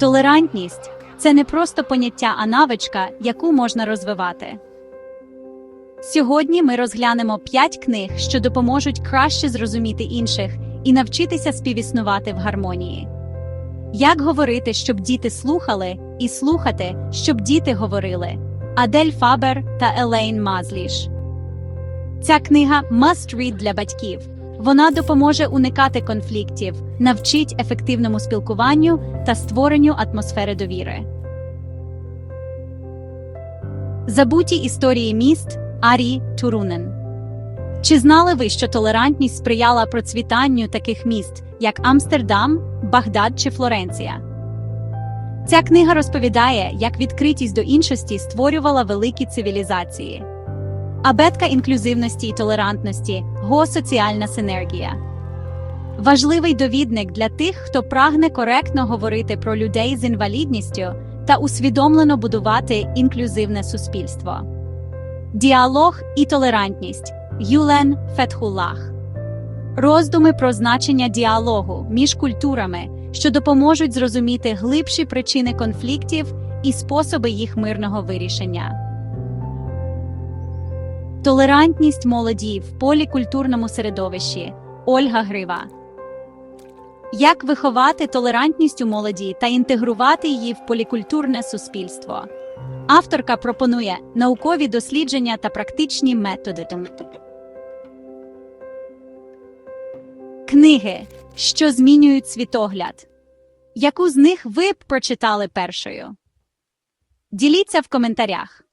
Толерантність це не просто поняття, а навичка, яку можна розвивати. Сьогодні ми розглянемо п'ять книг, що допоможуть краще зрозуміти інших і навчитися співіснувати в гармонії. Як говорити, щоб діти слухали, і слухати, щоб діти говорили. Адель Фабер та Елейн Мазліш. Ця книга must read для батьків. Вона допоможе уникати конфліктів, навчить ефективному спілкуванню та створенню атмосфери довіри. Забуті історії міст Арі Турунен. Чи знали ви, що толерантність сприяла процвітанню таких міст, як Амстердам, Багдад чи Флоренція? Ця книга розповідає, як відкритість до іншості створювала великі цивілізації. Абетка інклюзивності і толерантності гоосоціальна синергія. Важливий довідник для тих, хто прагне коректно говорити про людей з інвалідністю та усвідомлено будувати інклюзивне суспільство. Діалог і толерантність Юлен Фетхулах. Роздуми про значення діалогу між культурами, що допоможуть зрозуміти глибші причини конфліктів і способи їх мирного вирішення. Толерантність молоді в полікультурному середовищі Ольга Грива. Як виховати толерантність у молоді та інтегрувати її в полікультурне суспільство? Авторка пропонує наукові дослідження та практичні методи. Книги, що змінюють світогляд. Яку з них ви б прочитали першою? Діліться в коментарях.